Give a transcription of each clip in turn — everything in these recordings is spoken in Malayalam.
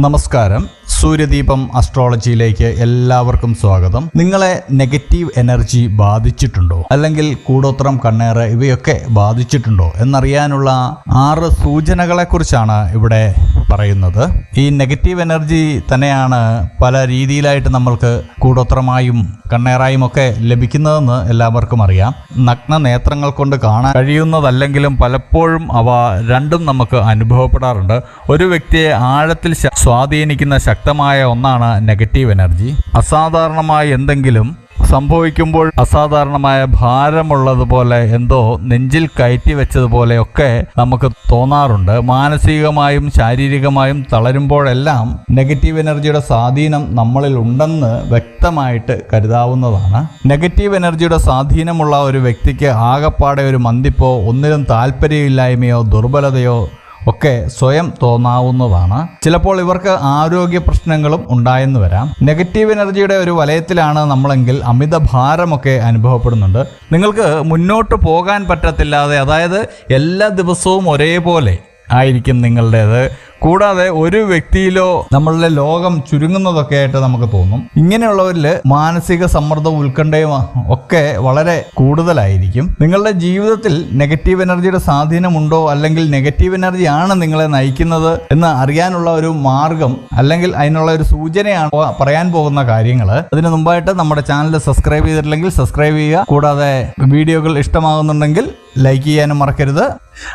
നമസ്കാരം. സൂര്യദീപം അസ്ട്രോളജിയിലേക്ക് എല്ലാവർക്കും സ്വാഗതം. നിങ്ങളെ നെഗറ്റീവ് എനർജി ബാധിച്ചിട്ടുണ്ടോ? അല്ലെങ്കിൽ കൂടോത്രം കണ്ണേറ് ഇവയൊക്കെ ബാധിച്ചിട്ടുണ്ടോ? എന്നറിയാനുള്ള ആറ് സൂചനകളെ കുറിച്ചാണ് ഇവിടെ പറയുന്നത്. ഈ നെഗറ്റീവ് എനർജി തന്നെയാണ് പല രീതിയിലായിട്ട് നമ്മൾക്ക് കൂടോത്രമായും കണ്ണേറായും ഒക്കെ ലഭിക്കുന്നതെന്ന് എല്ലാവർക്കും അറിയാം. നഗ്ന നേത്രങ്ങൾ കൊണ്ട് കാണാൻ കഴിയുന്നതല്ലെങ്കിലും പലപ്പോഴും അവ രണ്ടും നമുക്ക് അനുഭവപ്പെടാറുണ്ട്. ഒരു വ്യക്തിയെ ആഴത്തിൽ സ്വാധീനിക്കുന്ന ശക്തമായ ഒന്നാണ് നെഗറ്റീവ് എനർജി. അസാധാരണമായ എന്തെങ്കിലും സംഭവിക്കുമ്പോൾ അസാധാരണമായ ഭാരമുള്ളതുപോലെ എന്തോ നെഞ്ചിൽ കയറ്റി വെച്ചതുപോലെയൊക്കെ നമുക്ക് തോന്നാറുണ്ട്. മാനസികമായും ശാരീരികമായും തളരുമ്പോഴെല്ലാം നെഗറ്റീവ് എനർജിയുടെ സ്വാധീനം നമ്മളിൽ ഉണ്ടെന്ന് വ്യക്തമായിട്ട് കരുതാവുന്നതാണ്. നെഗറ്റീവ് എനർജിയുടെ സ്വാധീനമുള്ള ഒരു വ്യക്തിക്ക് ആകപ്പാടെ ഒരു മന്തിപ്പോ ഒന്നിലും താല്പര്യമില്ലായ്മയോ ദുർബലതയോ ഒക്കെ സ്വയം തോന്നാവുന്നതാണ്. ചിലപ്പോൾ ഇവർക്ക് ആരോഗ്യ പ്രശ്നങ്ങളും ഉണ്ടായെന്ന് വരാം. നെഗറ്റീവ് എനർജിയുടെ ഒരു വലയത്തിലാണ് നമ്മളെങ്കിൽ അമിത ഭാരമൊക്കെ അനുഭവപ്പെടുന്നുണ്ട്. നിങ്ങൾക്ക് മുന്നോട്ട് പോകാൻ പറ്റത്തില്ലാതെ അതായത് എല്ലാ ദിവസവും ഒരേപോലെ ആയിരിക്കും നിങ്ങളുടേത്. കൂടാതെ ഒരു വ്യക്തിയിലോ നമ്മളുടെ ലോകം ചുരുങ്ങുന്നതൊക്കെ ആയിട്ട് നമുക്ക് തോന്നും. ഇങ്ങനെയുള്ളവരിൽ മാനസിക സമ്മർദ്ദവും ഉത്കണ്ഠയും ഒക്കെ വളരെ കൂടുതലായിരിക്കും. നിങ്ങളുടെ ജീവിതത്തിൽ നെഗറ്റീവ് എനർജിയുടെ സ്വാധീനമുണ്ടോ? അല്ലെങ്കിൽ നെഗറ്റീവ് എനർജി ആണ് നിങ്ങളെ നയിക്കുന്നത് എന്ന് അറിയാനുള്ള ഒരു മാർഗം അല്ലെങ്കിൽ അതിനുള്ള ഒരു സൂചനയാണ് പറയാൻ പോകുന്ന കാര്യങ്ങൾ അതിനു മുമ്പായിട്ട് നമ്മുടെ ചാനൽ സബ്സ്ക്രൈബ് ചെയ്തിട്ടില്ലെങ്കിൽ സബ്സ്ക്രൈബ് ചെയ്യുക. കൂടാതെ വീഡിയോകൾ ഇഷ്ടമാകുന്നുണ്ടെങ്കിൽ ലൈക്ക് ചെയ്യാനും മറക്കരുത്.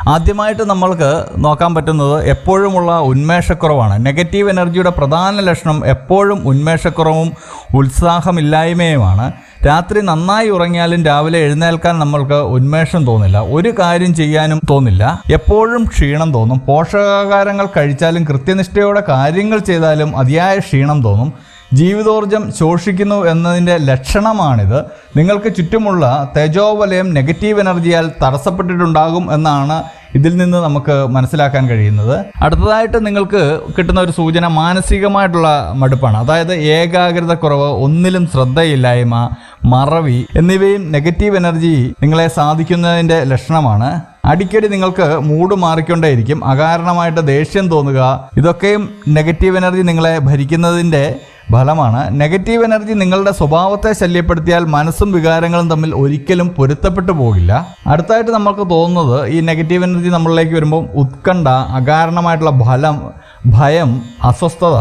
ആദ്യമായിട്ട് നമ്മൾക്ക് നോക്കാൻ പറ്റുന്നത് എപ്പോഴുമുള്ള ഉന്മേഷക്കുറവാണ്. നെഗറ്റീവ് എനർജിയുടെ പ്രധാന ലക്ഷണം എപ്പോഴും ഉന്മേഷക്കുറവും ഉത്സാഹമില്ലായ്മയുമാണ്. രാത്രി നന്നായി ഉറങ്ങിയാലും രാവിലെ എഴുന്നേൽക്കാൻ നമ്മൾക്ക് ഉന്മേഷം തോന്നില്ല. ഒരു കാര്യം ചെയ്യാനും തോന്നില്ല. എപ്പോഴും ക്ഷീണം തോന്നും. പോഷകാഹാരങ്ങൾ കഴിച്ചാലും കൃത്യനിഷ്ഠയോടെ കാര്യങ്ങൾ ചെയ്താലും അതിയായ ക്ഷീണം തോന്നും. ജീവിതോർജം ശോഷിക്കുന്നു എന്നതിന്റെ ലക്ഷണമാണിത്. നിങ്ങൾക്ക് ചുറ്റുമുള്ള തേജോവലയം നെഗറ്റീവ് എനർജിയാൽ തടസ്സപ്പെട്ടിട്ടുണ്ടാകും എന്നാണ് ഇതിൽ നിന്ന് നമുക്ക് മനസ്സിലാക്കാൻ കഴിയുന്നത്. അടുത്തതായിട്ട് നിങ്ങൾക്ക് കിട്ടുന്ന ഒരു സൂചന മാനസികമായിട്ടുള്ള മടുപ്പാണ്. അതായത് ഏകാഗ്രത കുറവ് ഒന്നിലും ശ്രദ്ധയില്ലായ്മ മറവി എന്നിവയും നെഗറ്റീവ് എനർജി നിങ്ങളെ സാധിക്കുന്നതിന്റെ ലക്ഷണമാണ്. അടിക്കടി നിങ്ങൾക്ക് മൂഡ് മാറിക്കൊണ്ടേയിരിക്കും. അകാരണമായിട്ട് ദേഷ്യം തോന്നുക. ഇതൊക്കെയും നെഗറ്റീവ് എനർജി നിങ്ങളെ ഭരിക്കുന്നതിന്റെ ഫലമാണ് നെഗറ്റീവ് എനർജി നിങ്ങളുടെ സ്വഭാവത്തെ ശല്യപ്പെടുത്തിയാൽ മനസ്സും വികാരങ്ങളും തമ്മിൽ ഒരിക്കലും പൊരുത്തപ്പെട്ടു പോകില്ല. അടുത്തായിട്ട് നമുക്ക് തോന്നുന്നത് ഈ നെഗറ്റീവ് എനർജി നമ്മളിലേക്ക് വരുമ്പോൾ ഉത്കണ്ഠ അകാരണമായിട്ടുള്ള ഫലം ഭയം അസ്വസ്ഥത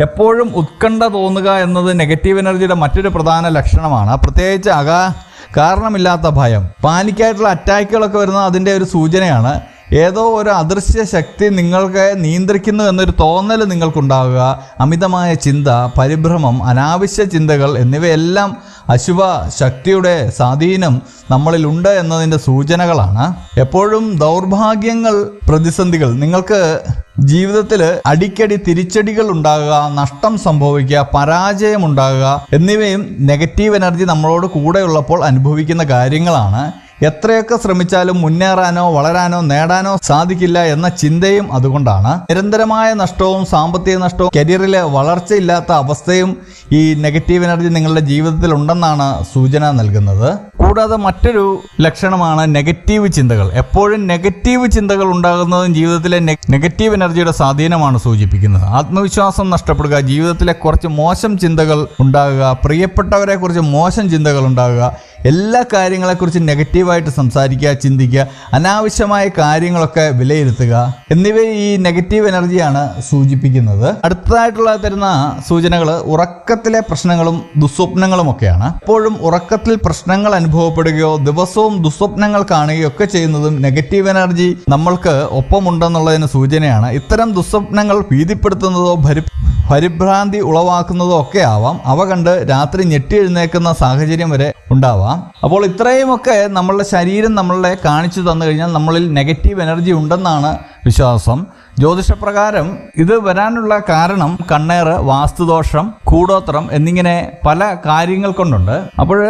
എപ്പോഴും ഉത്കണ്ഠ തോന്നുക എന്നത് നെഗറ്റീവ് എനർജിയുടെ മറ്റൊരു പ്രധാന ലക്ഷണമാണ്. പ്രത്യേകിച്ച് അകാ കാരണമില്ലാത്ത ഭയം. പാനിക്കായിട്ടുള്ള അറ്റാക്കുകളൊക്കെ വരുന്നത് അതിന്റെ ഒരു സൂചനയാണ്. ഏതോ ഒരു അദൃശ്യ ശക്തി നിങ്ങൾക്ക് നിയന്ത്രിക്കുന്നു എന്നൊരു തോന്നൽ നിങ്ങൾക്കുണ്ടാവുക അമിതമായ ചിന്ത പരിഭ്രമം അനാവശ്യ ചിന്തകൾ എന്നിവയെല്ലാം അശുഭ ശക്തിയുടെ സ്വാധീനം നമ്മളിലുണ്ട് എന്നതിന്റെ സൂചനകളാണ്. എപ്പോഴും ദൗർഭാഗ്യങ്ങൾ പ്രതിസന്ധികൾ നിങ്ങൾക്ക് ജീവിതത്തിൽ അടിക്കടി തിരിച്ചടികൾ ഉണ്ടാകുക നഷ്ടം സംഭവിക്കുക പരാജയം ഉണ്ടാകുക എന്നിവയും നെഗറ്റീവ് എനർജി നമ്മളോട് കൂടെയുള്ളപ്പോൾ അനുഭവിക്കുന്ന കാര്യങ്ങളാണ്. എത്രയൊക്കെ ശ്രമിച്ചാലും മുന്നേറാനോ വളരാനോ നേടാനോ സാധിക്കില്ല എന്ന ചിന്തയും അതുകൊണ്ടാണ് നിരന്തരമായ നഷ്ടവും സാമ്പത്തിക നഷ്ടവും കരിയറിലെ വളർച്ചയില്ലാത്ത അവസ്ഥയും ഈ നെഗറ്റീവ് എനർജി നിങ്ങളുടെ ജീവിതത്തിൽ ഉണ്ടെന്നാണ് സൂചന നൽകുന്നത്. കൂടാതെ മറ്റൊരു ലക്ഷണമാണ് നെഗറ്റീവ് ചിന്തകൾ. എപ്പോഴും നെഗറ്റീവ് ചിന്തകൾ ഉണ്ടാകുന്നതും ജീവിതത്തിലെ നെഗറ്റീവ് എനർജിയുടെ സ്വാധീനമാണ് സൂചിപ്പിക്കുന്നത്. ആത്മവിശ്വാസം നഷ്ടപ്പെടുക ജീവിതത്തിലെ കുറച്ച് മോശം ചിന്തകൾ ഉണ്ടാകുക പ്രിയപ്പെട്ടവരെ കുറിച്ച് മോശം ചിന്തകൾ ഉണ്ടാകുക എല്ലാ കാര്യങ്ങളെക്കുറിച്ച് നെഗറ്റീവായിട്ട് സംസാരിക്കുക ചിന്തിക്കുക അനാവശ്യമായ കാര്യങ്ങളൊക്കെ വിലയിരുത്തുക എന്നിവ ഈ നെഗറ്റീവ് എനർജിയാണ് സൂചിപ്പിക്കുന്നത്. അടുത്തതായിട്ടുള്ള തരുന്ന സൂചനകൾ ഉറക്കത്തിലെ പ്രശ്നങ്ങളും ദുസ്വപ്നങ്ങളും ഒക്കെയാണ് എപ്പോഴും ഉറക്കത്തിൽ പ്രശ്നങ്ങൾ അനുഭവപ്പെടുകയോ ദിവസവും ദുസ്വപ്നങ്ങൾ കാണുകയോ ഒക്കെ ചെയ്യുന്നതും നെഗറ്റീവ് എനർജി നമ്മൾക്ക് ഒപ്പമുണ്ടെന്നുള്ളതിന് സൂചനയാണ്. ഇത്തരം ദുസ്വപ്നങ്ങൾ ഭീതിപ്പെടുത്തുന്നതോ ഭരി പരിഭ്രാന്തി ഉളവാക്കുന്നതോ ഒക്കെ ആവാം അവ കണ്ട് രാത്രി ഞെട്ടി എഴുന്നേക്കുന്ന സാഹചര്യം വരെ ഉണ്ടാവാം. അപ്പോൾ ഇത്രയുമൊക്കെ നമ്മളുടെ ശരീരം നമ്മളെ കാണിച്ചു തന്നു കഴിഞ്ഞാൽ നമ്മളിൽ നെഗറ്റീവ് എനർജി ഉണ്ടെന്നാണ് വിശ്വാസം. ജ്യോതിഷപ്രകാരം ഇത് വരാനുള്ള കാരണം കണ്ണേറ് വാസ്തുദോഷം കൂടോത്രം എന്നിങ്ങനെ പല കാര്യങ്ങൾ കൊണ്ടുണ്ട്. അപ്പോൾ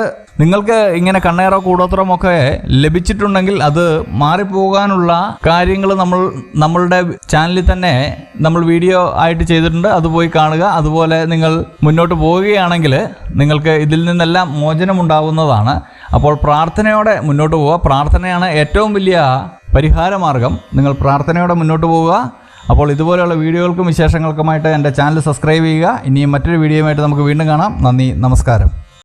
നിങ്ങൾക്ക് ഇങ്ങനെ കണ്ണേറോ കൂടോത്രമോ ഒക്കെ ലഭിച്ചിട്ടുണ്ടെങ്കിൽ അത് മാറിപ്പോകാനുള്ള കാര്യങ്ങൾ നമ്മൾ നമ്മളുടെ ചാനലിൽ തന്നെ നമ്മൾ വീഡിയോ ആയിട്ട് ചെയ്തിട്ടുണ്ട്. അത് പോയി കാണുക. അതുപോലെ നിങ്ങൾ മുന്നോട്ട് പോവുകയാണെങ്കിൽ നിങ്ങൾക്ക് ഇതിൽ നിന്നെല്ലാം മോചനമുണ്ടാകുന്നതാണ് അപ്പോൾ പ്രാർത്ഥനയോടെ മുന്നോട്ട് പോവുക. പ്രാർത്ഥനയാണ് ഏറ്റവും വലിയ പരിഹാരമാർഗം. നിങ്ങൾ പ്രാർത്ഥനയോടെ മുന്നോട്ട് പോവുക. അപ്പോൾ ഇതുപോലെയുള്ള വീഡിയോകൾക്കും വിശേഷങ്ങൾക്കുമായിട്ട് എന്റെ ചാനൽ സബ്സ്ക്രൈബ് ചെയ്യുക. ഇനിയും മറ്റൊരു വീഡിയോയുമായിട്ട് നമുക്ക് വീണ്ടും കാണാം. നന്ദി. നമസ്കാരം.